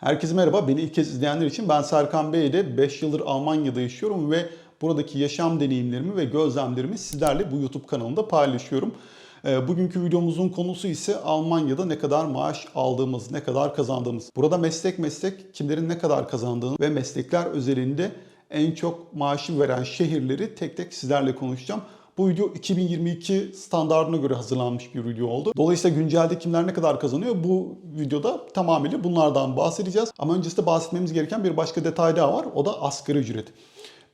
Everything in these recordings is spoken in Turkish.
Herkese merhaba. Beni ilk kez izleyenler için ben Serkan Bey'de 5 yıldır Almanya'da yaşıyorum ve buradaki yaşam deneyimlerimi ve gözlemlerimi sizlerle bu YouTube kanalında paylaşıyorum. Ee, Bugünkü videomuzun konusu ise Almanya'da ne kadar maaş aldığımız, ne kadar kazandığımız. Burada meslek meslek kimlerin ne kadar kazandığını ve meslekler özelinde en çok maaşı veren şehirleri tek tek sizlerle konuşacağım. Bu video 2022 standartına göre hazırlanmış bir video oldu. Dolayısıyla güncelde kimler ne kadar kazanıyor bu videoda tamamıyla bunlardan bahsedeceğiz. Ama öncesinde bahsetmemiz gereken bir başka detay daha var. O da asgari ücret.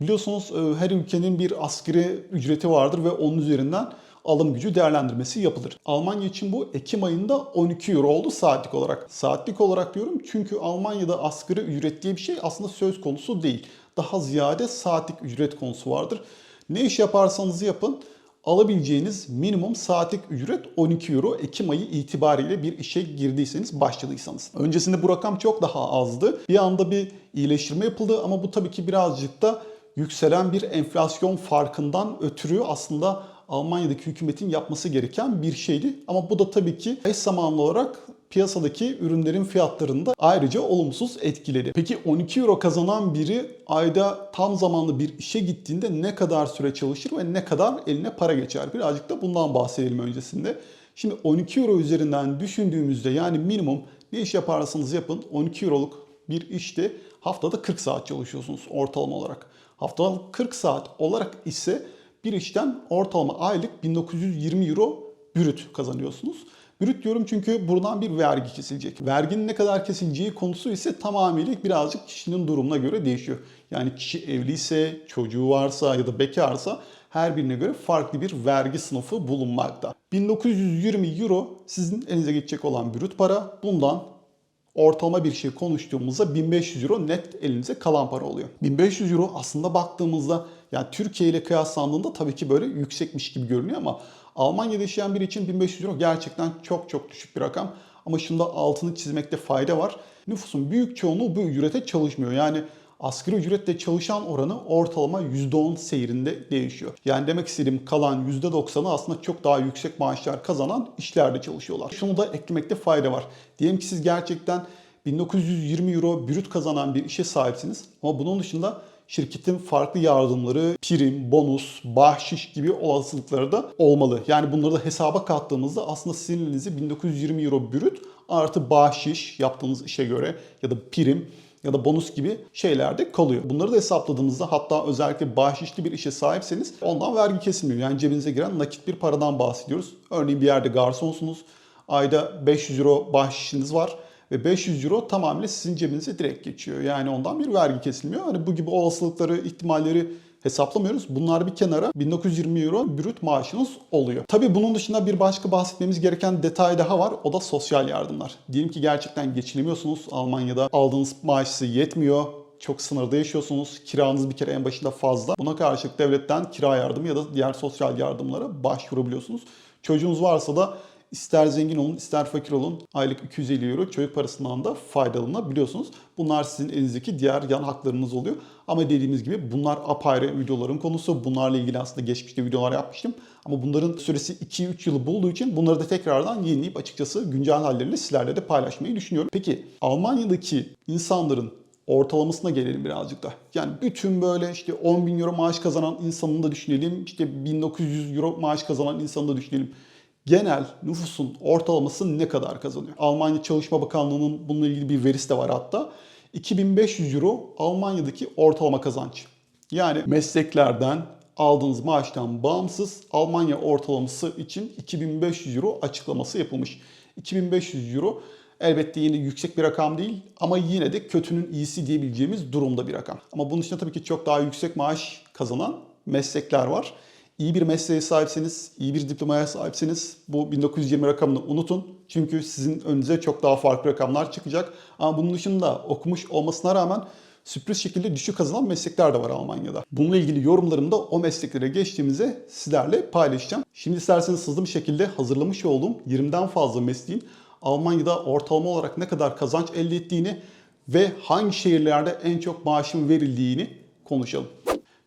Biliyorsunuz e, her ülkenin bir asgari ücreti vardır ve onun üzerinden alım gücü değerlendirmesi yapılır. Almanya için bu Ekim ayında 12 euro oldu saatlik olarak. Saatlik olarak diyorum çünkü Almanya'da asgari ücret diye bir şey aslında söz konusu değil. Daha ziyade saatlik ücret konusu vardır. Ne iş yaparsanız yapın alabileceğiniz minimum saatlik ücret 12 euro Ekim ayı itibariyle bir işe girdiyseniz başladıysanız. Öncesinde bu rakam çok daha azdı. Bir anda bir iyileştirme yapıldı ama bu tabii ki birazcık da yükselen bir enflasyon farkından ötürü aslında Almanya'daki hükümetin yapması gereken bir şeydi. Ama bu da tabii ki eş zamanlı olarak piyasadaki ürünlerin fiyatlarını da ayrıca olumsuz etkiledi. Peki 12 euro kazanan biri ayda tam zamanlı bir işe gittiğinde ne kadar süre çalışır ve ne kadar eline para geçer? Birazcık da bundan bahsedelim öncesinde. Şimdi 12 euro üzerinden düşündüğümüzde yani minimum ne iş yaparsanız yapın 12 euroluk bir işte haftada 40 saat çalışıyorsunuz ortalama olarak. Haftalık 40 saat olarak ise bir işten ortalama aylık 1920 euro brüt kazanıyorsunuz. Brüt diyorum çünkü buradan bir vergi kesilecek. Verginin ne kadar kesileceği konusu ise tamamıyla birazcık kişinin durumuna göre değişiyor. Yani kişi evliyse, çocuğu varsa ya da bekarsa her birine göre farklı bir vergi sınıfı bulunmakta. 1920 euro sizin elinize geçecek olan brüt para. Bundan ortalama bir şey konuştuğumuzda 1500 euro net elinize kalan para oluyor. 1500 euro aslında baktığımızda yani Türkiye ile kıyaslandığında tabii ki böyle yüksekmiş gibi görünüyor ama Almanya'da yaşayan biri için 1500 euro gerçekten çok çok düşük bir rakam. Ama şunda altını çizmekte fayda var. Nüfusun büyük çoğunluğu bu ücrete çalışmıyor. Yani asgari ücretle çalışan oranı ortalama %10 seyrinde değişiyor. Yani demek istediğim kalan %90'ı aslında çok daha yüksek maaşlar kazanan işlerde çalışıyorlar. Şunu da eklemekte fayda var. Diyelim ki siz gerçekten 1920 euro brüt kazanan bir işe sahipsiniz ama bunun dışında şirketin farklı yardımları, prim, bonus, bahşiş gibi olasılıkları da olmalı. Yani bunları da hesaba kattığımızda aslında sizin elinize 1920 euro brüt artı bahşiş yaptığınız işe göre ya da prim ya da bonus gibi şeyler de kalıyor. Bunları da hesapladığımızda hatta özellikle bahşişli bir işe sahipseniz ondan vergi kesilmiyor. Yani cebinize giren nakit bir paradan bahsediyoruz. Örneğin bir yerde garsonsunuz. Ayda 500 euro bahşişiniz var ve 500 euro tamamıyla sizin cebinize direkt geçiyor. Yani ondan bir vergi kesilmiyor. Hani bu gibi olasılıkları, ihtimalleri hesaplamıyoruz. Bunlar bir kenara 1920 euro brüt maaşınız oluyor. Tabii bunun dışında bir başka bahsetmemiz gereken detay daha var. O da sosyal yardımlar. Diyelim ki gerçekten geçinemiyorsunuz. Almanya'da aldığınız maaş yetmiyor çok sınırda yaşıyorsunuz. Kiranız bir kere en başında fazla. Buna karşılık devletten kira yardımı ya da diğer sosyal yardımlara başvurabiliyorsunuz. Çocuğunuz varsa da İster zengin olun, ister fakir olun aylık 250 euro çocuk parasından da faydalanabiliyorsunuz. Bunlar sizin elinizdeki diğer yan haklarınız oluyor. Ama dediğimiz gibi bunlar apayrı videoların konusu. Bunlarla ilgili aslında geçmişte videolar yapmıştım. Ama bunların süresi 2-3 yılı bulduğu için bunları da tekrardan yenileyip açıkçası güncel halleriyle sizlerle de paylaşmayı düşünüyorum. Peki Almanya'daki insanların ortalamasına gelelim birazcık da. Yani bütün böyle işte 10 bin euro maaş kazanan insanını da düşünelim. İşte 1900 euro maaş kazanan insanı da düşünelim genel nüfusun ortalaması ne kadar kazanıyor? Almanya Çalışma Bakanlığı'nın bununla ilgili bir verisi de var hatta. 2500 euro Almanya'daki ortalama kazanç. Yani mesleklerden aldığınız maaştan bağımsız Almanya ortalaması için 2500 euro açıklaması yapılmış. 2500 euro elbette yine yüksek bir rakam değil ama yine de kötünün iyisi diyebileceğimiz durumda bir rakam. Ama bunun dışında tabii ki çok daha yüksek maaş kazanan meslekler var. İyi bir mesleğe sahipseniz, iyi bir diplomaya sahipseniz bu 1920 rakamını unutun. Çünkü sizin önünüze çok daha farklı rakamlar çıkacak. Ama bunun dışında okumuş olmasına rağmen sürpriz şekilde düşük kazanan meslekler de var Almanya'da. Bununla ilgili yorumlarımı da o mesleklere geçtiğimizde sizlerle paylaşacağım. Şimdi isterseniz hızlı bir şekilde hazırlamış olduğum 20'den fazla mesleğin Almanya'da ortalama olarak ne kadar kazanç elde ettiğini ve hangi şehirlerde en çok maaşın verildiğini konuşalım.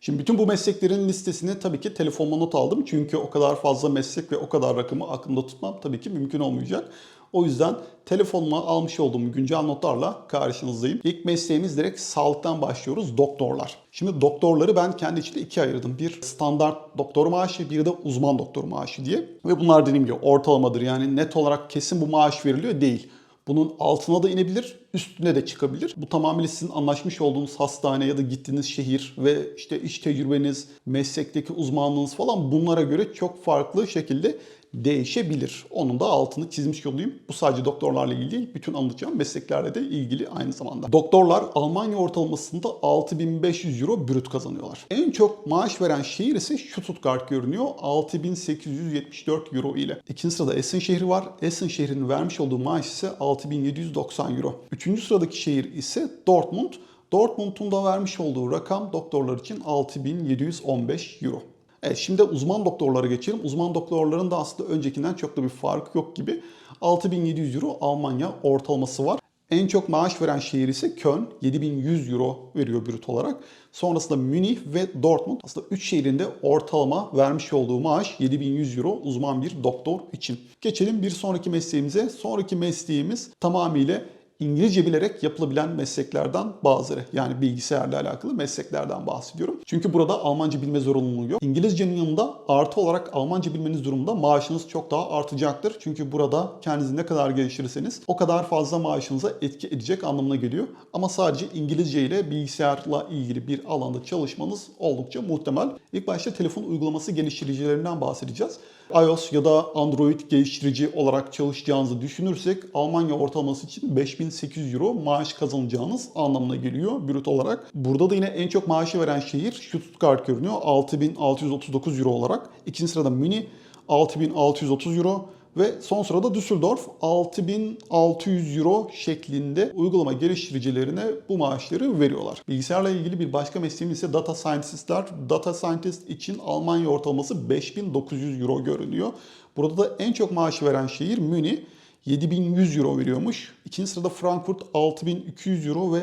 Şimdi bütün bu mesleklerin listesini tabii ki telefonuma not aldım. Çünkü o kadar fazla meslek ve o kadar rakamı aklımda tutmam tabii ki mümkün olmayacak. O yüzden telefonuma almış olduğum güncel notlarla karşınızdayım. İlk mesleğimiz direkt sağlıktan başlıyoruz. Doktorlar. Şimdi doktorları ben kendi içinde ikiye ayırdım. Bir standart doktor maaşı, bir de uzman doktor maaşı diye. Ve bunlar dediğim gibi ortalamadır. Yani net olarak kesin bu maaş veriliyor değil. Bunun altına da inebilir, üstüne de çıkabilir. Bu tamamıyla sizin anlaşmış olduğunuz hastane ya da gittiğiniz şehir ve işte iş tecrübeniz, meslekteki uzmanlığınız falan bunlara göre çok farklı şekilde değişebilir. Onun da altını çizmiş olayım. Bu sadece doktorlarla ilgili değil, bütün anlatacağım mesleklerle de ilgili aynı zamanda. Doktorlar Almanya ortalamasında 6500 euro brüt kazanıyorlar. En çok maaş veren şehir ise Stuttgart görünüyor 6874 euro ile. İkinci sırada Essen şehri var. Essen şehrinin vermiş olduğu maaş ise 6790 euro. Üçüncü sıradaki şehir ise Dortmund. Dortmund'un da vermiş olduğu rakam doktorlar için 6715 euro. Evet şimdi uzman doktorlara geçelim. Uzman doktorların da aslında öncekinden çok da bir fark yok gibi. 6700 euro Almanya ortalaması var. En çok maaş veren şehir ise Köln 7100 euro veriyor brüt olarak. Sonrasında Münih ve Dortmund aslında 3 şehrinde ortalama vermiş olduğu maaş 7100 euro uzman bir doktor için. Geçelim bir sonraki mesleğimize. Sonraki mesleğimiz tamamıyla İngilizce bilerek yapılabilen mesleklerden bazıları. Yani bilgisayarla alakalı mesleklerden bahsediyorum. Çünkü burada Almanca bilme zorunluluğu yok. İngilizcenin yanında artı olarak Almanca bilmeniz durumunda maaşınız çok daha artacaktır. Çünkü burada kendinizi ne kadar geliştirirseniz o kadar fazla maaşınıza etki edecek anlamına geliyor. Ama sadece İngilizce ile bilgisayarla ilgili bir alanda çalışmanız oldukça muhtemel. İlk başta telefon uygulaması geliştiricilerinden bahsedeceğiz iOS ya da Android geliştirici olarak çalışacağınızı düşünürsek Almanya ortalaması için 5800 euro maaş kazanacağınız anlamına geliyor brüt olarak. Burada da yine en çok maaşı veren şehir Stuttgart görünüyor 6639 euro olarak. İkinci sırada Münih 6630 euro ve son sırada Düsseldorf 6600 euro şeklinde uygulama geliştiricilerine bu maaşları veriyorlar. Bilgisayarla ilgili bir başka mesleğimiz ise data scientistler. Data scientist için Almanya ortalaması 5900 euro görünüyor. Burada da en çok maaşı veren şehir Münih 7100 euro veriyormuş. İkinci sırada Frankfurt 6200 euro ve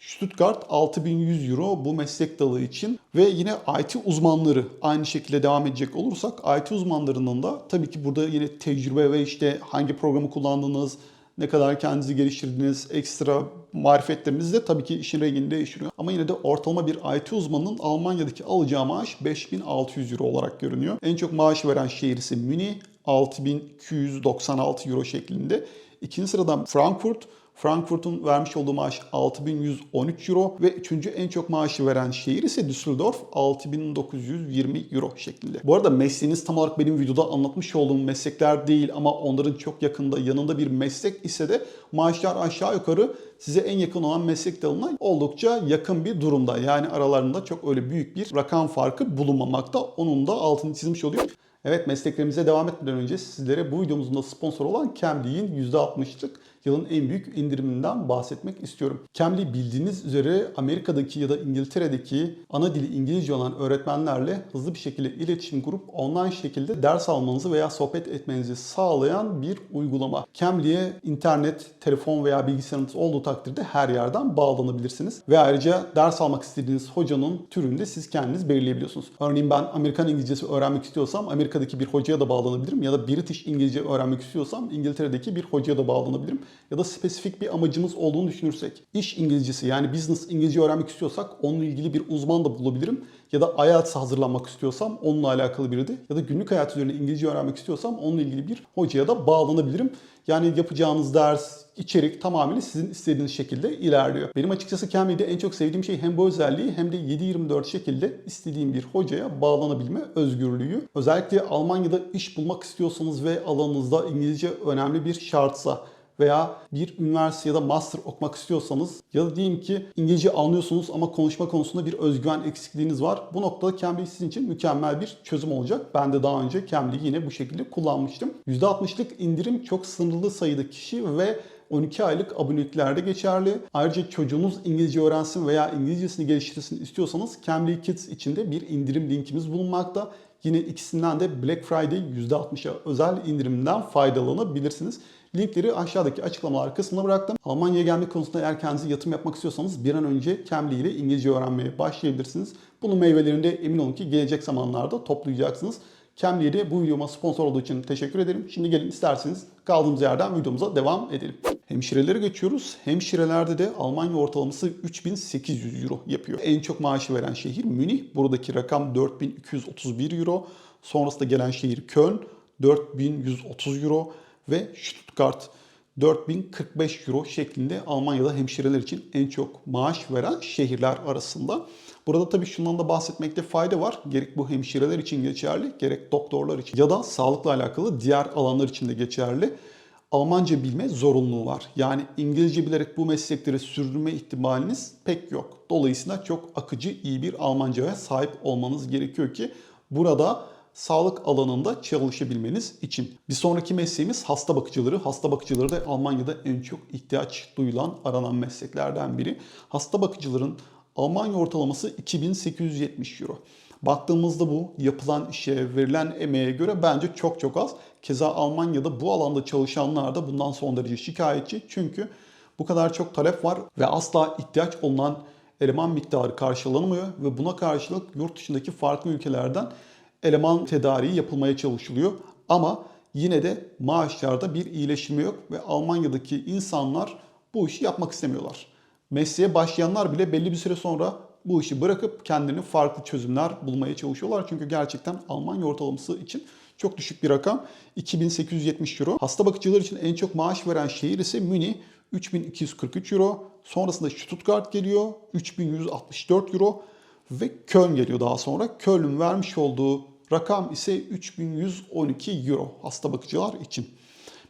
Stuttgart 6100 euro bu meslek dalı için ve yine IT uzmanları aynı şekilde devam edecek olursak IT uzmanlarının da tabii ki burada yine tecrübe ve işte hangi programı kullandığınız, ne kadar kendinizi geliştirdiniz, ekstra marifetleriniz de tabii ki işin rengini değiştiriyor. Ama yine de ortalama bir IT uzmanının Almanya'daki alacağı maaş 5600 euro olarak görünüyor. En çok maaş veren şehir ise Münih 6296 euro şeklinde. İkinci sırada Frankfurt Frankfurt'un vermiş olduğu maaş 6113 euro ve üçüncü en çok maaşı veren şehir ise Düsseldorf 6920 euro şeklinde. Bu arada mesleğiniz tam olarak benim videoda anlatmış olduğum meslekler değil ama onların çok yakında yanında bir meslek ise de maaşlar aşağı yukarı size en yakın olan meslek dalına oldukça yakın bir durumda. Yani aralarında çok öyle büyük bir rakam farkı bulunmamakta. Onun da altını çizmiş oluyor. Evet mesleklerimize devam etmeden önce sizlere bu videomuzun da sponsor olan Cambly'in %60'lık yılın en büyük indiriminden bahsetmek istiyorum. Cambly bildiğiniz üzere Amerika'daki ya da İngiltere'deki ana dili İngilizce olan öğretmenlerle hızlı bir şekilde iletişim kurup online şekilde ders almanızı veya sohbet etmenizi sağlayan bir uygulama. Cambly'e internet, telefon veya bilgisayarınız olduğu takdirde her yerden bağlanabilirsiniz. Ve ayrıca ders almak istediğiniz hocanın türünü de siz kendiniz belirleyebiliyorsunuz. Örneğin ben Amerikan İngilizcesi öğrenmek istiyorsam Amerika'daki bir hocaya da bağlanabilirim ya da British İngilizce öğrenmek istiyorsam İngiltere'deki bir hocaya da bağlanabilirim ya da spesifik bir amacımız olduğunu düşünürsek, iş İngilizcesi yani business İngilizce öğrenmek istiyorsak onunla ilgili bir uzman da bulabilirim. Ya da IELTS'a hazırlanmak istiyorsam onunla alakalı biri de ya da günlük hayat üzerine İngilizce öğrenmek istiyorsam onunla ilgili bir hocaya da bağlanabilirim. Yani yapacağınız ders, içerik tamamıyla sizin istediğiniz şekilde ilerliyor. Benim açıkçası Cambly'de en çok sevdiğim şey hem bu özelliği hem de 7-24 şekilde istediğim bir hocaya bağlanabilme özgürlüğü. Özellikle Almanya'da iş bulmak istiyorsanız ve alanınızda İngilizce önemli bir şartsa veya bir üniversite ya da master okumak istiyorsanız ya da diyeyim ki İngilizce anlıyorsunuz ama konuşma konusunda bir özgüven eksikliğiniz var. Bu noktada Cambly sizin için mükemmel bir çözüm olacak. Ben de daha önce Cambly'yi yine bu şekilde kullanmıştım. %60'lık indirim çok sınırlı sayıda kişi ve 12 aylık aboneliklerde geçerli. Ayrıca çocuğunuz İngilizce öğrensin veya İngilizcesini geliştirsin istiyorsanız Cambly Kids için de bir indirim linkimiz bulunmakta. Yine ikisinden de Black Friday %60'a özel indirimden faydalanabilirsiniz. Linkleri aşağıdaki açıklamalar kısmına bıraktım. Almanya'ya gelmek konusunda eğer kendinize yatırım yapmak istiyorsanız bir an önce Cambly ile İngilizce öğrenmeye başlayabilirsiniz. Bunun meyvelerini de emin olun ki gelecek zamanlarda toplayacaksınız. Cambly'e bu videoma sponsor olduğu için teşekkür ederim. Şimdi gelin isterseniz kaldığımız yerden videomuza devam edelim. Hemşirelere geçiyoruz. Hemşirelerde de Almanya ortalaması 3800 euro yapıyor. En çok maaşı veren şehir Münih. Buradaki rakam 4231 euro. Sonrasında gelen şehir Köln 4130 euro ve Stuttgart 4045 euro şeklinde Almanya'da hemşireler için en çok maaş veren şehirler arasında. Burada tabii şundan da bahsetmekte fayda var. Gerek bu hemşireler için geçerli, gerek doktorlar için ya da sağlıkla alakalı diğer alanlar için de geçerli. Almanca bilme zorunluluğu var. Yani İngilizce bilerek bu meslekleri sürdürme ihtimaliniz pek yok. Dolayısıyla çok akıcı, iyi bir Almanca'ya sahip olmanız gerekiyor ki burada sağlık alanında çalışabilmeniz için. Bir sonraki mesleğimiz hasta bakıcıları. Hasta bakıcıları da Almanya'da en çok ihtiyaç duyulan, aranan mesleklerden biri. Hasta bakıcıların Almanya ortalaması 2870 euro. Baktığımızda bu yapılan işe, verilen emeğe göre bence çok çok az. Keza Almanya'da bu alanda çalışanlar da bundan son derece şikayetçi. Çünkü bu kadar çok talep var ve asla ihtiyaç olunan eleman miktarı karşılanmıyor ve buna karşılık yurt dışındaki farklı ülkelerden eleman tedariği yapılmaya çalışılıyor. Ama yine de maaşlarda bir iyileşme yok ve Almanya'daki insanlar bu işi yapmak istemiyorlar. Mesleğe başlayanlar bile belli bir süre sonra bu işi bırakıp kendini farklı çözümler bulmaya çalışıyorlar. Çünkü gerçekten Almanya ortalaması için çok düşük bir rakam. 2870 euro. Hasta bakıcılar için en çok maaş veren şehir ise Münih. 3243 euro. Sonrasında Stuttgart geliyor. 3164 euro. Ve Köln geliyor daha sonra. Köln'ün vermiş olduğu rakam ise 3112 euro hasta bakıcılar için.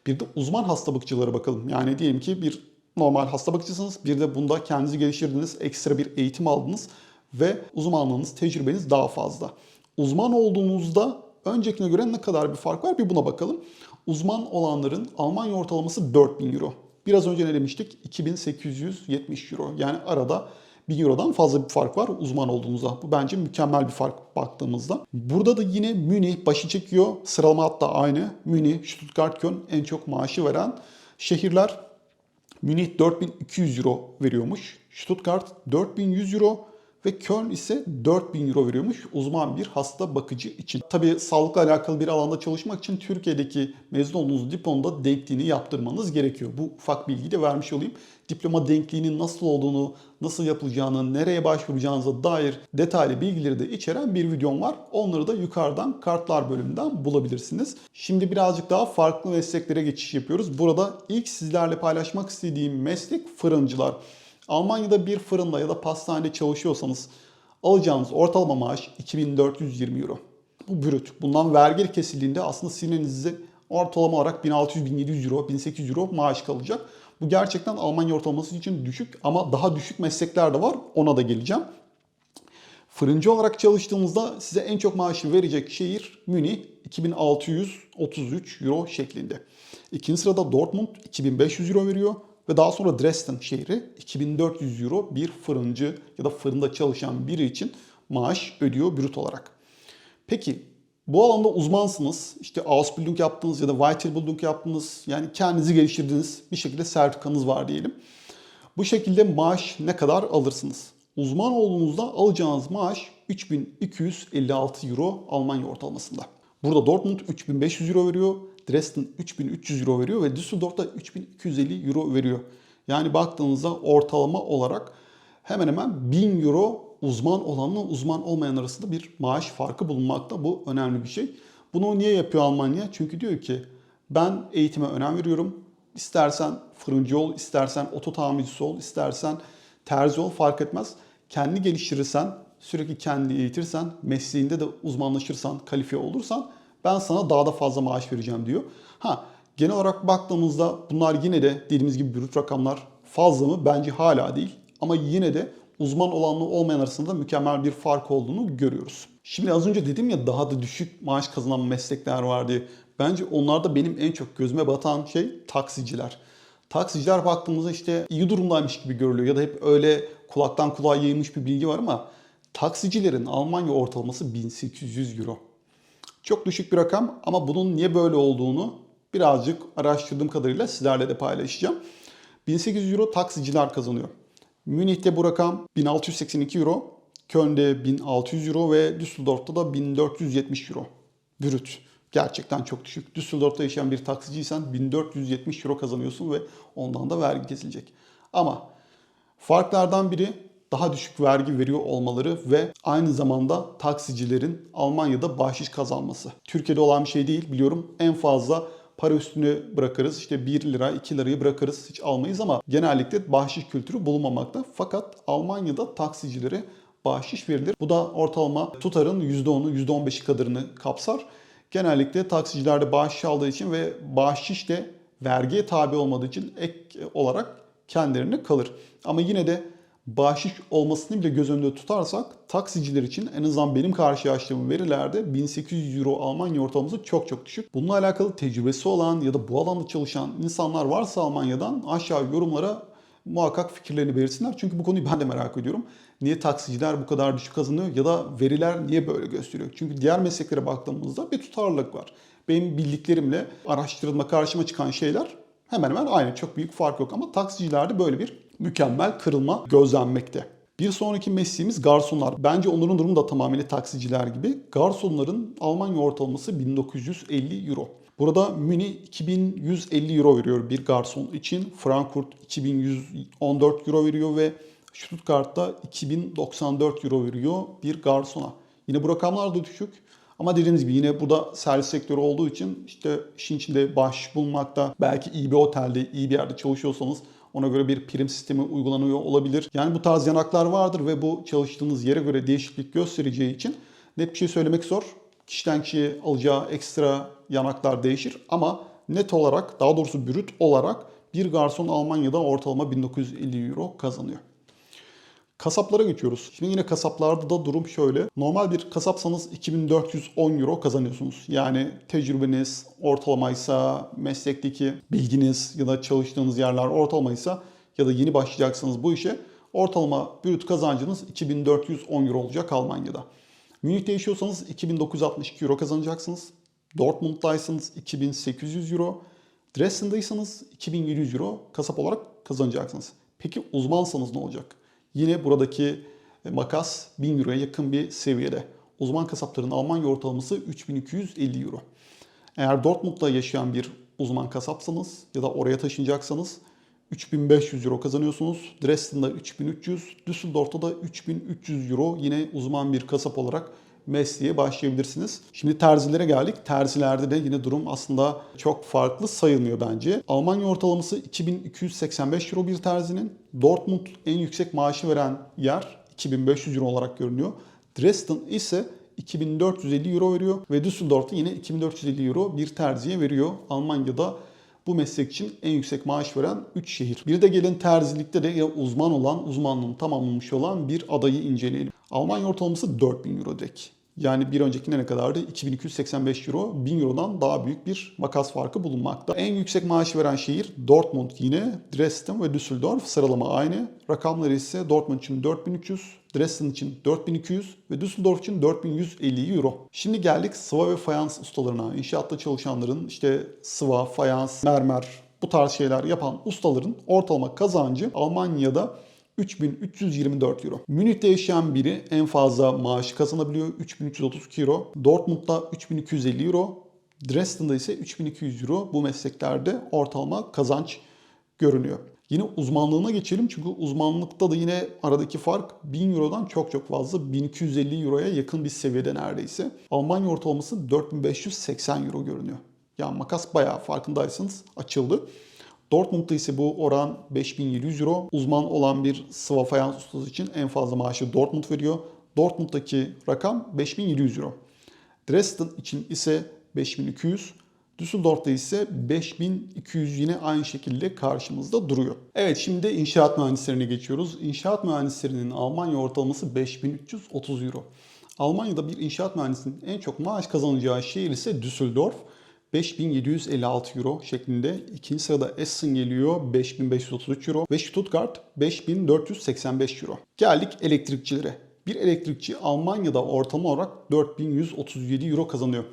Bir de uzman hasta bakıcılara bakalım. Yani diyelim ki bir normal hasta bakıcısınız. Bir de bunda kendinizi geliştirdiniz, ekstra bir eğitim aldınız ve uzmanlığınız, tecrübeniz daha fazla. Uzman olduğunuzda öncekine göre ne kadar bir fark var bir buna bakalım. Uzman olanların Almanya ortalaması 4000 euro. Biraz önce ne demiştik? 2870 euro. Yani arada 1000 Euro'dan fazla bir fark var uzman olduğunuzda. Bu bence mükemmel bir fark baktığımızda. Burada da yine Münih başı çekiyor. Sıralama hatta aynı. Münih, Stuttgart, Köln en çok maaşı veren şehirler. Münih 4200 euro veriyormuş. Stuttgart 4100 euro ve Köln ise 4000 euro veriyormuş uzman bir hasta bakıcı için. Tabii sağlıkla alakalı bir alanda çalışmak için Türkiye'deki mezun olduğunuz diplomada denkliğini yaptırmanız gerekiyor. Bu ufak bilgiyi de vermiş olayım. Diploma denkliğinin nasıl olduğunu, nasıl yapılacağını, nereye başvuracağınıza dair detaylı bilgileri de içeren bir videom var. Onları da yukarıdan kartlar bölümünden bulabilirsiniz. Şimdi birazcık daha farklı mesleklere geçiş yapıyoruz. Burada ilk sizlerle paylaşmak istediğim meslek fırıncılar. Almanya'da bir fırında ya da pastanede çalışıyorsanız alacağınız ortalama maaş 2420 euro. Bu brüt. Bundan vergi kesildiğinde aslında sinirinize ortalama olarak 1600-1700 euro, 1800 euro maaş kalacak. Bu gerçekten Almanya ortalaması için düşük ama daha düşük meslekler de var. Ona da geleceğim. Fırıncı olarak çalıştığınızda size en çok maaşı verecek şehir Münih 2633 euro şeklinde. İkinci sırada Dortmund 2500 euro veriyor. Ve daha sonra Dresden şehri 2400 euro bir fırıncı ya da fırında çalışan biri için maaş ödüyor brüt olarak. Peki bu alanda uzmansınız. İşte Ausbildung yaptınız ya da Weiterbildung yaptınız. Yani kendinizi geliştirdiniz. Bir şekilde sertifikanız var diyelim. Bu şekilde maaş ne kadar alırsınız? Uzman olduğunuzda alacağınız maaş 3256 euro Almanya ortalamasında. Burada Dortmund 3500 euro veriyor. Dresden 3300 euro veriyor ve Düsseldorf da 3250 euro veriyor. Yani baktığınızda ortalama olarak hemen hemen 1000 euro uzman olanla uzman olmayan arasında bir maaş farkı bulunmakta. Bu önemli bir şey. Bunu niye yapıyor Almanya? Çünkü diyor ki ben eğitime önem veriyorum. İstersen fırıncı ol, istersen oto tamircisi ol, istersen terzi ol fark etmez. Kendi geliştirirsen, sürekli kendini eğitirsen, mesleğinde de uzmanlaşırsan, kalifiye olursan ben sana daha da fazla maaş vereceğim diyor. Ha genel olarak baktığımızda bunlar yine de dediğimiz gibi brüt rakamlar fazla mı? Bence hala değil. Ama yine de uzman olanla olmayan arasında mükemmel bir fark olduğunu görüyoruz. Şimdi az önce dedim ya daha da düşük maaş kazanan meslekler var diye. Bence onlarda benim en çok gözüme batan şey taksiciler. Taksiciler baktığımızda işte iyi durumdaymış gibi görülüyor ya da hep öyle kulaktan kulağa yayılmış bir bilgi var ama taksicilerin Almanya ortalaması 1800 euro. Çok düşük bir rakam ama bunun niye böyle olduğunu birazcık araştırdığım kadarıyla sizlerle de paylaşacağım. 1800 euro taksiciler kazanıyor. Münih'te bu rakam 1682 euro, Köln'de 1600 euro ve Düsseldorf'ta da 1470 euro. Brüt. Gerçekten çok düşük. Düsseldorf'ta yaşayan bir taksiciysen 1470 euro kazanıyorsun ve ondan da vergi kesilecek. Ama farklardan biri daha düşük vergi veriyor olmaları ve aynı zamanda taksicilerin Almanya'da bahşiş kazanması. Türkiye'de olan bir şey değil biliyorum. En fazla para üstüne bırakırız. İşte 1 lira 2 lirayı bırakırız hiç almayız ama genellikle bahşiş kültürü bulunmamakta. Fakat Almanya'da taksicilere bahşiş verilir. Bu da ortalama tutarın %10'u %15'i kadarını kapsar. Genellikle taksicilerde bahşiş aldığı için ve bahşiş de vergiye tabi olmadığı için ek olarak kendilerine kalır. Ama yine de bahşiş olmasını bile göz önünde tutarsak taksiciler için en azından benim karşılaştığım verilerde 1800 euro Almanya ortalaması çok çok düşük. Bununla alakalı tecrübesi olan ya da bu alanda çalışan insanlar varsa Almanya'dan aşağı yorumlara muhakkak fikirlerini belirsinler. Çünkü bu konuyu ben de merak ediyorum. Niye taksiciler bu kadar düşük kazanıyor ya da veriler niye böyle gösteriyor? Çünkü diğer mesleklere baktığımızda bir tutarlılık var. Benim bildiklerimle araştırılma karşıma çıkan şeyler hemen hemen aynı. Çok büyük fark yok ama taksicilerde böyle bir mükemmel kırılma gözlenmekte. Bir sonraki mesleğimiz garsonlar. Bence onların durumu da tamamıyla taksiciler gibi. Garsonların Almanya ortalaması 1950 euro. Burada Münih 2150 euro veriyor bir garson için. Frankfurt 2114 euro veriyor ve Stuttgart'ta 2094 euro veriyor bir garsona. Yine bu rakamlar da düşük. Ama dediğiniz gibi yine bu da servis sektörü olduğu için işte işin içinde baş bulmakta. Belki iyi bir otelde, iyi bir yerde çalışıyorsanız ona göre bir prim sistemi uygulanıyor olabilir. Yani bu tarz yanaklar vardır ve bu çalıştığınız yere göre değişiklik göstereceği için net bir şey söylemek zor. Kişiden kişiye alacağı ekstra yanaklar değişir ama net olarak daha doğrusu brüt olarak bir garson Almanya'da ortalama 1950 euro kazanıyor. Kasaplara geçiyoruz. Şimdi yine kasaplarda da durum şöyle. Normal bir kasapsanız 2410 euro kazanıyorsunuz. Yani tecrübeniz ortalamaysa, meslekteki bilginiz ya da çalıştığınız yerler ortalamaysa ya da yeni başlayacaksınız bu işe ortalama brüt kazancınız 2410 euro olacak Almanya'da. Münih'te yaşıyorsanız 2962 euro kazanacaksınız. Dortmund'daysanız 2800 euro. Dresden'daysanız 2700 euro kasap olarak kazanacaksınız. Peki uzmansanız ne olacak? Yine buradaki makas 1000 euroya yakın bir seviyede. Uzman kasapların Almanya ortalaması 3250 euro. Eğer Dortmund'da yaşayan bir uzman kasapsanız ya da oraya taşınacaksanız 3500 euro kazanıyorsunuz. Dresden'da 3300, Düsseldorf'ta da 3300 euro yine uzman bir kasap olarak mesleğe başlayabilirsiniz. Şimdi terzilere geldik. Terzilerde de yine durum aslında çok farklı sayılmıyor bence. Almanya ortalaması 2285 euro bir terzinin. Dortmund en yüksek maaşı veren yer 2500 euro olarak görünüyor. Dresden ise 2450 euro veriyor ve Düsseldorf'ta yine 2450 euro bir terziye veriyor. Almanya'da bu meslek için en yüksek maaş veren 3 şehir. Bir de gelin terzilikte de ya uzman olan, uzmanlığını tamamlamış olan bir adayı inceleyelim. Almanya ortalaması 4000 euro direkt. Yani bir öncekine ne kadardı? 2285 euro. 1000 eurodan daha büyük bir makas farkı bulunmakta. En yüksek maaş veren şehir Dortmund yine. Dresden ve Düsseldorf sıralama aynı. Rakamları ise Dortmund için 4300, Dresden için 4200 ve Düsseldorf için 4150 euro. Şimdi geldik sıva ve fayans ustalarına. İnşaatta çalışanların işte sıva, fayans, mermer bu tarz şeyler yapan ustaların ortalama kazancı Almanya'da 3324 euro. Münih'te yaşayan biri en fazla maaş kazanabiliyor. 3332 euro. Dortmund'da 3250 euro. Dresden'da ise 3200 euro. Bu mesleklerde ortalama kazanç görünüyor. Yine uzmanlığına geçelim çünkü uzmanlıkta da yine aradaki fark 1000 Euro'dan çok çok fazla 1250 Euro'ya yakın bir seviyede neredeyse. Almanya ortalaması 4580 Euro görünüyor. Yani makas bayağı farkındaysanız açıldı. Dortmund'da ise bu oran 5700 euro. Uzman olan bir sıva fayans ustası için en fazla maaşı Dortmund veriyor. Dortmund'daki rakam 5700 euro. Dresden için ise 5200. Düsseldorf'ta ise 5200 yine aynı şekilde karşımızda duruyor. Evet şimdi inşaat mühendislerine geçiyoruz. İnşaat mühendislerinin Almanya ortalaması 5330 euro. Almanya'da bir inşaat mühendisinin en çok maaş kazanacağı şehir ise Düsseldorf. 5756 euro şeklinde. İkinci sırada Essen geliyor 5533 euro ve Stuttgart 5485 euro. Geldik elektrikçilere. Bir elektrikçi Almanya'da ortalama olarak 4137 euro kazanıyor.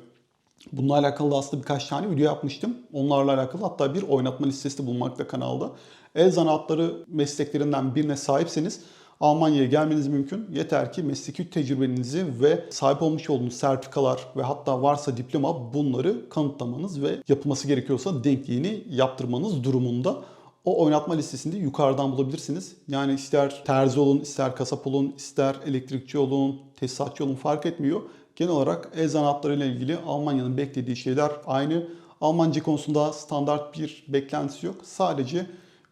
Bununla alakalı da aslında birkaç tane video yapmıştım. Onlarla alakalı hatta bir oynatma listesi bulmakta kanalda. El zanaatları mesleklerinden birine sahipseniz Almanya'ya gelmeniz mümkün. Yeter ki mesleki tecrübenizi ve sahip olmuş olduğunuz sertifikalar ve hatta varsa diploma bunları kanıtlamanız ve yapılması gerekiyorsa denkliğini yaptırmanız durumunda. O oynatma listesinde yukarıdan bulabilirsiniz. Yani ister terzi olun, ister kasap olun, ister elektrikçi olun, tesisatçı olun fark etmiyor. Genel olarak ile ilgili Almanya'nın beklediği şeyler aynı. Almanca konusunda standart bir beklentisi yok. Sadece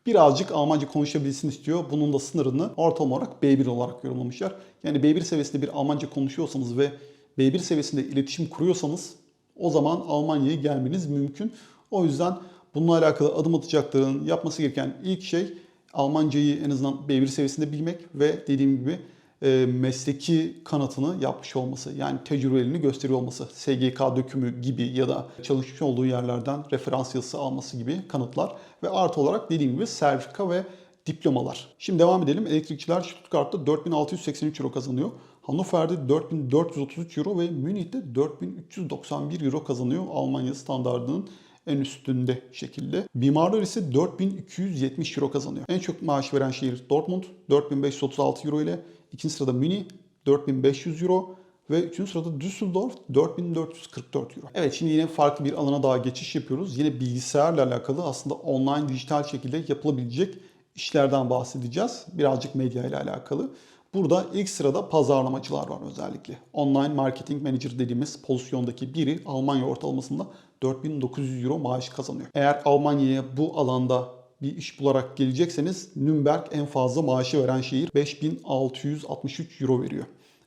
birazcık Almanca konuşabilsin istiyor. Bunun da sınırını ortalama olarak B1 olarak yorumlamışlar. Yani B1 seviyesinde bir Almanca konuşuyorsanız ve B1 seviyesinde iletişim kuruyorsanız o zaman Almanya'ya gelmeniz mümkün. O yüzden bununla alakalı adım atacakların yapması gereken ilk şey Almancayı en azından B1 seviyesinde bilmek ve dediğim gibi e, mesleki kanıtını yapmış olması. Yani tecrübelerini gösteriyor olması. SGK dökümü gibi ya da çalışmış olduğu yerlerden referans yazısı alması gibi kanıtlar. Ve artı olarak dediğim gibi sertifika ve diplomalar. Şimdi devam edelim. Elektrikçiler Stuttgart'ta 4683 euro kazanıyor. Hannover'de 4433 euro ve Münih'te 4391 euro kazanıyor Almanya standartının en üstünde şekilde. Mimarlar ise 4270 euro kazanıyor. En çok maaş veren şehir Dortmund 4536 euro ile ikinci sırada Münih 4500 euro ve üçüncü sırada Düsseldorf 4444 euro. Evet şimdi yine farklı bir alana daha geçiş yapıyoruz. Yine bilgisayarla alakalı aslında online dijital şekilde yapılabilecek işlerden bahsedeceğiz. Birazcık medya ile alakalı. Burada ilk sırada pazarlamacılar var özellikle. Online Marketing Manager dediğimiz pozisyondaki biri Almanya ortalamasında 4900 euro maaş kazanıyor. Eğer Almanya'ya bu alanda bir iş bularak gelecekseniz Nürnberg en fazla maaşı veren şehir 5663 euro veriyor.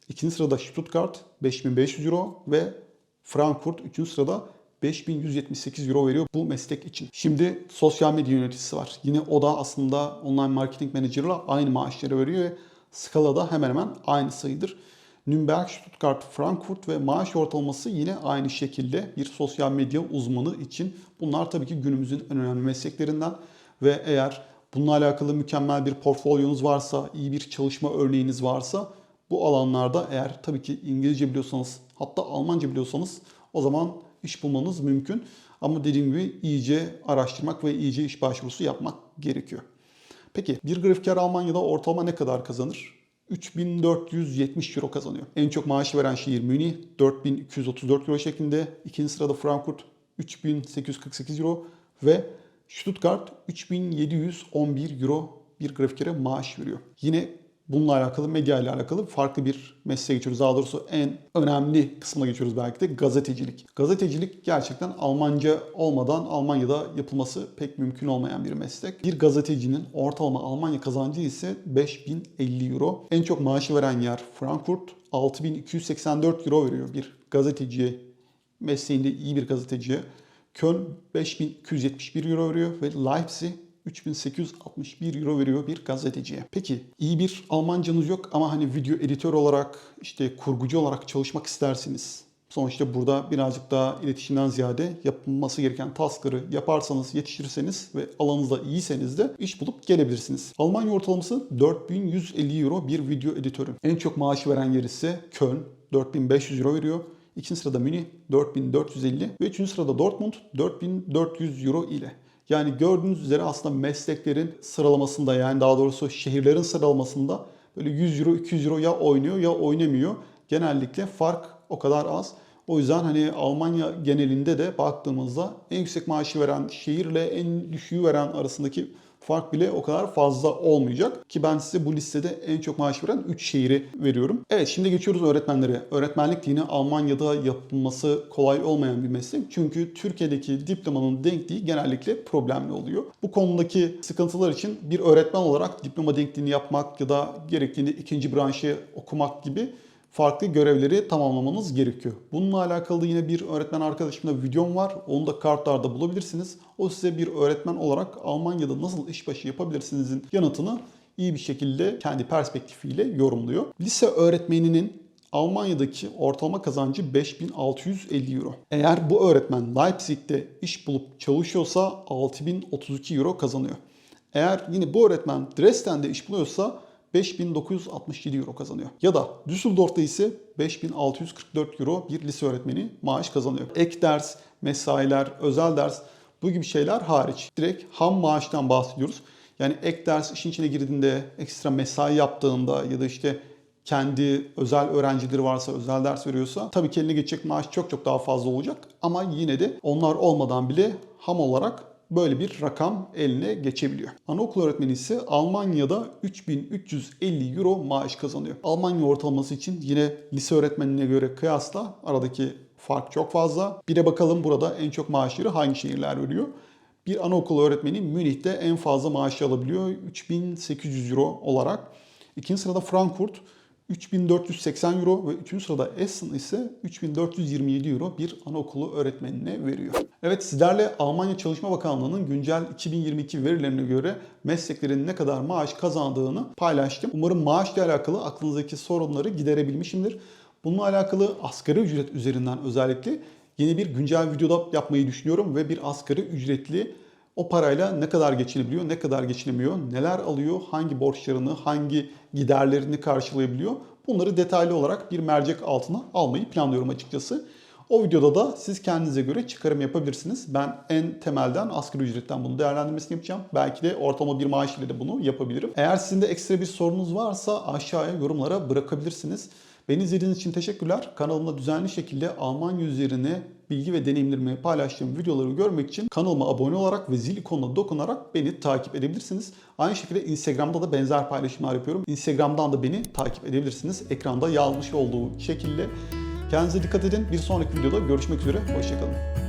İkinci sırada Stuttgart 5500 euro ve Frankfurt üçüncü sırada 5178 euro veriyor bu meslek için. Şimdi sosyal medya yöneticisi var. Yine o da aslında online marketing manager'la aynı maaşları veriyor ve skalada hemen hemen aynı sayıdır. Nürnberg, Stuttgart, Frankfurt ve maaş ortalaması yine aynı şekilde bir sosyal medya uzmanı için. Bunlar tabii ki günümüzün en önemli mesleklerinden ve eğer bununla alakalı mükemmel bir portfolyonuz varsa, iyi bir çalışma örneğiniz varsa bu alanlarda eğer tabii ki İngilizce biliyorsanız hatta Almanca biliyorsanız o zaman iş bulmanız mümkün. Ama dediğim gibi iyice araştırmak ve iyice iş başvurusu yapmak gerekiyor. Peki bir grafiker Almanya'da ortalama ne kadar kazanır? 3470 euro kazanıyor. En çok maaşı veren şehir Münih 4234 euro şeklinde. İkinci sırada Frankfurt 3848 euro ve Stuttgart 3711 euro bir grafikere maaş veriyor. Yine bununla alakalı, medya ile alakalı farklı bir mesleğe geçiyoruz. Daha doğrusu en önemli kısmına geçiyoruz belki de gazetecilik. Gazetecilik gerçekten Almanca olmadan Almanya'da yapılması pek mümkün olmayan bir meslek. Bir gazetecinin ortalama Almanya kazancı ise 5050 euro. En çok maaşı veren yer Frankfurt 6284 euro veriyor bir gazeteciye, mesleğinde iyi bir gazeteciye. Köln 5271 euro veriyor ve Leipzig 3861 euro veriyor bir gazeteciye. Peki iyi bir Almancanız yok ama hani video editör olarak işte kurgucu olarak çalışmak istersiniz. Sonuçta burada birazcık daha iletişimden ziyade yapılması gereken taskları yaparsanız, yetiştirirseniz ve alanınızda iyiyseniz de iş bulup gelebilirsiniz. Almanya ortalaması 4150 euro bir video editörü. En çok maaşı veren yer ise Köln 4500 euro veriyor. İkinci sırada Münih 4450 ve üçüncü sırada Dortmund 4400 euro ile. Yani gördüğünüz üzere aslında mesleklerin sıralamasında yani daha doğrusu şehirlerin sıralamasında böyle 100 euro 200 euro ya oynuyor ya oynamıyor. Genellikle fark o kadar az. O yüzden hani Almanya genelinde de baktığımızda en yüksek maaşı veren şehirle en düşüğü veren arasındaki fark bile o kadar fazla olmayacak. Ki ben size bu listede en çok maaş veren 3 şehri veriyorum. Evet şimdi geçiyoruz öğretmenlere. Öğretmenlik yine Almanya'da yapılması kolay olmayan bir meslek. Çünkü Türkiye'deki diplomanın denkliği genellikle problemli oluyor. Bu konudaki sıkıntılar için bir öğretmen olarak diploma denkliğini yapmak ya da gerektiğinde ikinci branşı okumak gibi farklı görevleri tamamlamanız gerekiyor. Bununla alakalı yine bir öğretmen arkadaşımda videom var. Onu da kartlarda bulabilirsiniz. O size bir öğretmen olarak Almanya'da nasıl işbaşı yapabilirsinizin yanıtını iyi bir şekilde kendi perspektifiyle yorumluyor. Lise öğretmeninin Almanya'daki ortalama kazancı 5650 euro. Eğer bu öğretmen Leipzig'te iş bulup çalışıyorsa 6032 euro kazanıyor. Eğer yine bu öğretmen Dresden'de iş buluyorsa 5967 euro kazanıyor. Ya da Düsseldorf'ta ise 5644 euro bir lise öğretmeni maaş kazanıyor. Ek ders, mesailer, özel ders bu gibi şeyler hariç. Direkt ham maaştan bahsediyoruz. Yani ek ders işin içine girdiğinde, ekstra mesai yaptığında ya da işte kendi özel öğrencileri varsa, özel ders veriyorsa tabii ki eline geçecek maaş çok çok daha fazla olacak. Ama yine de onlar olmadan bile ham olarak böyle bir rakam eline geçebiliyor. Anaokul öğretmeni ise Almanya'da 3350 euro maaş kazanıyor. Almanya ortalaması için yine lise öğretmenine göre kıyasla aradaki fark çok fazla. Bir de bakalım burada en çok maaşları hangi şehirler veriyor. Bir anaokulu öğretmeni Münih'te en fazla maaşı alabiliyor 3800 euro olarak. İkinci sırada Frankfurt 3480 euro ve üçüncü sırada Essen ise 3427 euro bir anaokulu öğretmenine veriyor. Evet sizlerle Almanya Çalışma Bakanlığı'nın güncel 2022 verilerine göre mesleklerin ne kadar maaş kazandığını paylaştım. Umarım maaşla alakalı aklınızdaki sorunları giderebilmişimdir. Bununla alakalı asgari ücret üzerinden özellikle yeni bir güncel videoda yapmayı düşünüyorum ve bir asgari ücretli o parayla ne kadar geçinebiliyor, ne kadar geçinemiyor, neler alıyor, hangi borçlarını, hangi giderlerini karşılayabiliyor. Bunları detaylı olarak bir mercek altına almayı planlıyorum açıkçası. O videoda da siz kendinize göre çıkarım yapabilirsiniz. Ben en temelden asgari ücretten bunu değerlendirmesini yapacağım. Belki de ortalama bir maaş ile de bunu yapabilirim. Eğer sizin de ekstra bir sorunuz varsa aşağıya yorumlara bırakabilirsiniz. Beni izlediğiniz için teşekkürler. Kanalımda düzenli şekilde Almanya üzerine bilgi ve deneyimlerimi paylaştığım videoları görmek için kanalıma abone olarak ve zil ikonuna dokunarak beni takip edebilirsiniz. Aynı şekilde Instagram'da da benzer paylaşımlar yapıyorum. Instagram'dan da beni takip edebilirsiniz. Ekranda yazmış olduğu şekilde. Kendinize dikkat edin. Bir sonraki videoda görüşmek üzere. Hoşçakalın.